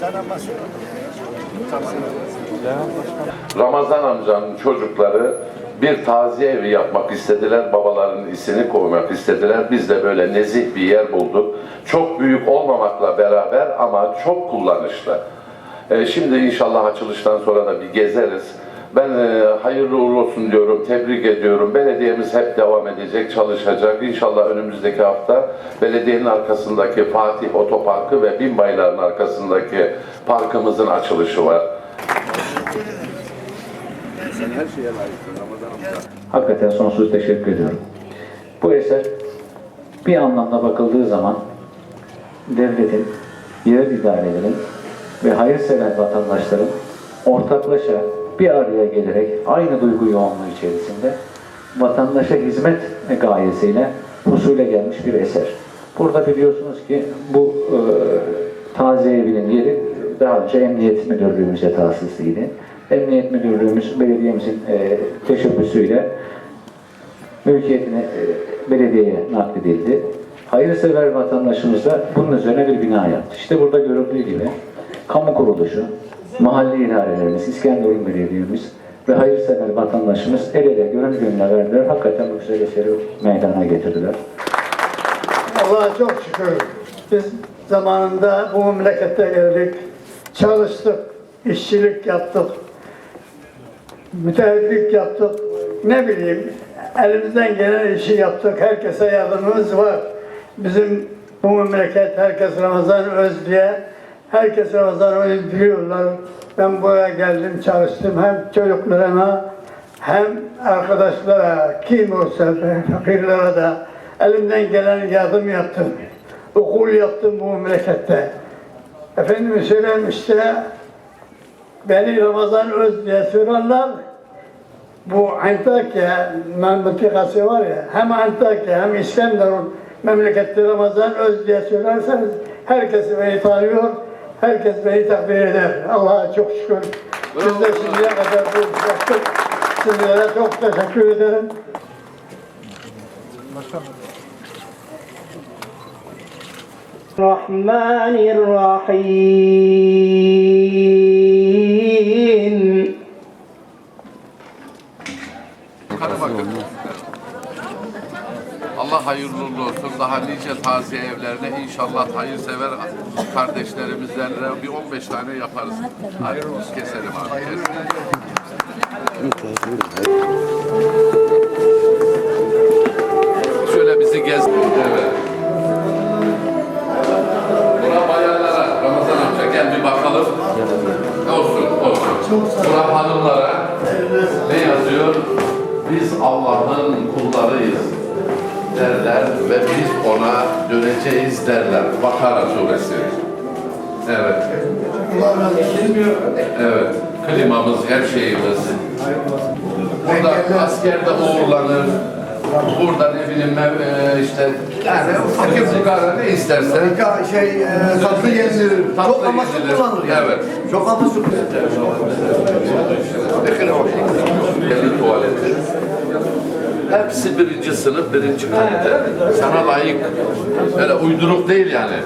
Sana basıyor. Ramazan amcanın çocukları bir taziye evi yapmak istediler. Babaların isini koymak istediler. Biz de böyle nezih bir yer bulduk. Çok büyük olmamakla beraber ama çok kullanışlı. Ee, şimdi inşallah açılıştan sonra da bir gezeriz. Ben e, hayırlı uğurlu olsun diyorum, tebrik ediyorum. Belediyemiz hep devam edecek, çalışacak. İnşallah önümüzdeki hafta belediyenin arkasındaki Fatih Otoparkı ve Bin Baylar'ın arkasındaki parkımızın açılışı var. Hakikaten sonsuz teşekkür ediyorum. Bu eser bir anlamda bakıldığı zaman devletin, yerel idarelerin ve hayırsever vatandaşların ortaklaşa bir araya gelerek aynı duygu yoğunluğu içerisinde vatandaşa hizmet gayesiyle husule gelmiş bir eser. Burada biliyorsunuz ki bu e, taziye evinin yeri daha önce Emniyet Müdürlüğümüze tahsisliydi. Emniyet Müdürlüğümüz belediyemizin e, teşebbüsüyle mülkiyetine e, belediyeye nakledildi. Hayırsever vatandaşımız da bunun üzerine bir bina yaptı. İşte burada görüldüğü gibi kamu kuruluşu, mahalle idarelerimiz, İskenderun Belediye'miz ve hayırsever vatandaşımız el ele gönül gönüle verdiler. Hakikaten bu güzel eseri meydana getirdiler. Allah'a çok şükür. Biz zamanında bu memlekette geldik. Çalıştık, işçilik yaptık. Müteahhitlik yaptık. Ne bileyim, elimizden gelen işi yaptık. Herkese yardımımız var. Bizim bu memleket herkes Ramazan öz diye herkes Ramazan öz biliyorlar. Ben buraya geldim, çalıştım. Hem çocuklarıma hem arkadaşlara, kim olsa fakirlere de elimden gelen yardım yaptım. Okul yaptım bu memlekette. Efendime söyleyeyim işte beni Ramazan Öz diye sorarlar. Bu Antakya memleketi var ya, hem Antakya hem İskenderun memlekette Ramazan Öz diye söylerseniz herkes beni tanıyor, herkes beni takdir eder. Allah'a çok şükür. Biz de şimdiye kadar bu işi yaptık. Sizlere çok teşekkür ederim. الرحمن الرحيم Hadi bakın. Allah hayırlı olsun. Daha nice taziye evlerine inşallah hayırsever kardeşlerimizle bir 15 tane yaparız. Hadi keselim abi. Şöyle bizi gez. Evet. Bura Ramazan amca gel bir bakalım. Olsun, olsun. Bura hanımlara ne yazıyor? Biz Allah'ın kullarıyız derler ve biz ona döneceğiz derler. Bakara suresi. Evet. Evet. Klimamız, her şeyimiz. Burada askerde uğurlanır. Burada ne bileyim e, işte yani fakir fukara ne istersen şey, e, tatlı yenilir. Tatlı Çok amaçlı yenilir. kullanılır. yani. Evet. Çok amaçlı Kendi tuvaleti. Hepsi birinci sınıf, birinci kalite. Sana layık. Böyle uyduruk değil yani.